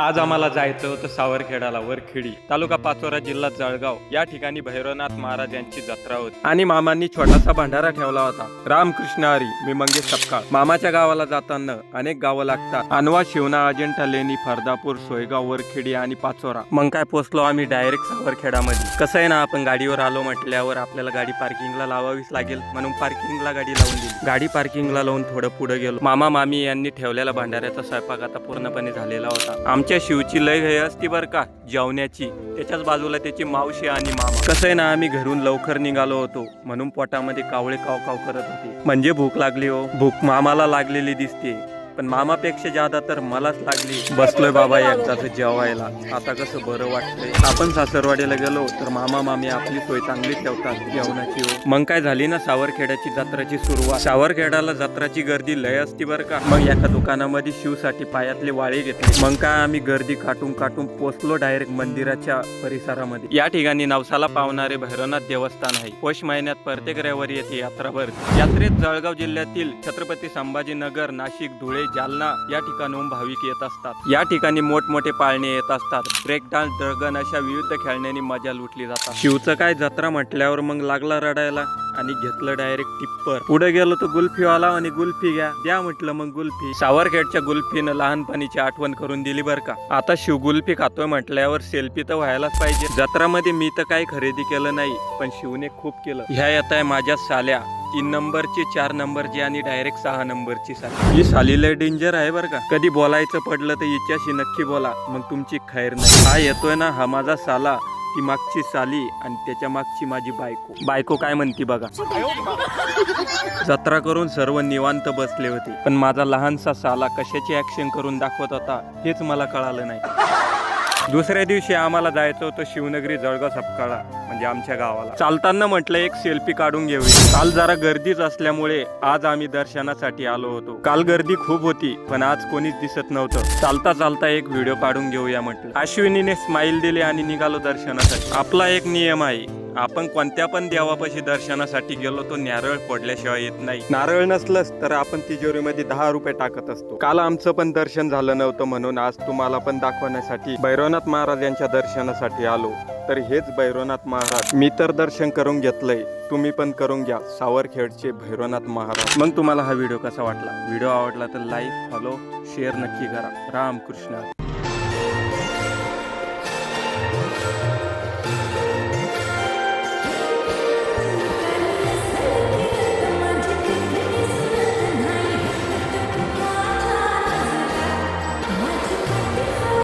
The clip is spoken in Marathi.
आज आम्हाला जायचं होतं सावरखेडाला वरखेडी तालुका पाचोरा जिल्हा जळगाव. या ठिकाणी भैरवनाथ महाराज यांची जत्रा होती. आणि मामांनी छोटासा भंडारा ठेवला होता. रामकृष्ण हरी मी मंगेश सपकाळ. मामाच्या गावाला जाताना अनेक गावं लागतात. अनवा शिवना अजिंठा लेणी फरदापूर सोयगाव वरखेडी आणि पाचोरा. मग काय पोचलो आम्ही डायरेक्ट सावरखेडामध्ये. कसं आहे ना आपण गाडीवर आलो म्हटल्यावर आपल्याला गाडी पार्किंगला लावावीच लागेल. म्हणून पार्किंगला गाडी लावून दिली. गाडी पार्किंगला लावून थोडं पुढे गेलो. मामा मामी यांनी ठेवलेला भंडाऱ्याचा स्वयंपाक आता पूर्णपणे झालेला होता. त्यांच्या शिवची लय घाई असती बरं का जेवण्याची. त्याच्याच बाजूला त्याची मावशी आणि मामा. कसं आहे ना आम्ही घरून लवकर निघालो होतो. म्हणून पोटामध्ये कावळे काव काव करत होते. म्हणजे भूक लागली हो. भूक मामाला लागलेली दिसते. पण मामापेक्षा जादा तर मलाच लागली. बसलोय बाबा एकदाच जेवायला. आता कसं बरं वाटतंय. आपण सासरवाडीला गेलो तर मामा मामी आपली सोय चांगली ठेवतात जेवणाची. मग काय झाली ना सावरखेड्याची जत्राची सुरुवात. सावरखेड्याला जत्राची गर्दी लय असती बरं का. मग एका दुकानामध्ये शिवसाठी पायातले वाळे घेतले. मग काय आम्ही गर्दी काटून काटून पोचलो डायरेक्ट मंदिराच्या परिसरामध्ये. या ठिकाणी नवसाला पावणारे भैरवनाथ देवस्थान आहे. पौष महिन्यात प्रत्येक रविवारी येथे यात्रा भरते. यात्रेत जळगाव जिल्ह्यातील छत्रपती संभाजीनगर नाशिक धुळे जालना या ठिकाणहून भाविक येत असतात. या ठिकाणी मोठमोठे पाळणे येत असतात. ब्रेक डान्स ड्रगन अशा विविध खेळण्यांनी मजा लुटली जातात. शिवचं काय जत्रा म्हटल्यावर मग लागला रडायला? आणि घेतलं डायरेक्ट टिप्पर. पुढे गेलो तर गुल्फीवाला आणि गुल्फी घ्या. द्या म्हटलं मग गुल्फी. सावरखेडच्या गुल्फीनं लहानपणीची आठवण करून दिली बरं का. आता शिव गुल्फी खातोय म्हटल्यावर सेल्फी तर व्हायलाच पाहिजे. जत्रामध्ये मी तर काही खरेदी केलं नाही पण शिवने खूप केलं. ह्या येत आहे माझ्या साल्या. तीन नंबरची चार नंबरची आणि डायरेक्ट सहा नंबरची साली. ही साली लय डेंजर आहे बरं का. कधी बोलायचं पडलं तर हिच्याशी नक्की बोला. मग तुमची खैर नाही. हा येतोय ना हा माझा साला. ती मागची साली आणि त्याच्या मागची माझी बायको. बायको काय म्हणती बघा? जत्रा करून सर्व निवांत बसले होते. पण माझा लहानसा साला कशाची ऍक्शन करून दाखवत होता हेच मला कळालं नाही. दुसऱ्या दिवशी आम्हाला जायचं होतं शिवनगरी जळगाव सपकाळा म्हणजे आमच्या गावाला. चालताना म्हटलं एक सेल्फी काढून घेऊया. काल जरा गर्दीच असल्यामुळे आज आम्ही दर्शनासाठी आलो होतो. काल गर्दी खूप होती पण आज कोणीच दिसत नव्हतं. चालता चालता एक व्हिडिओ काढून घेऊया म्हटलं. अश्विनीने स्माइल दिली आणि निघालो दर्शनासाठी. आपला एक नियम आहे आपण कोणत्या पण देवापाशी दर्शनासाठी गेलो तो नारळ फोडल्याशिवाय येत नाही. नारळ नसलंच तर आपण तिजोरीमध्ये दहा रुपये टाकत असतो. काल आमचं पण दर्शन झालं नव्हतं म्हणून आज तुम्हाला पण दाखवण्यासाठी भैरवनाथ महाराज यांच्या दर्शनासाठी आलो. तर हेच भैरवनाथ महाराज. मी तर दर्शन करून घेतलंय तुम्ही पण करून घ्या. सावरखेडचे भैरवनाथ महाराज. मग तुम्हाला हा व्हिडिओ कसा वाटला? व्हिडिओ आवडला तर लाईक फॉलो शेअर नक्की करा. रामकृष्ण.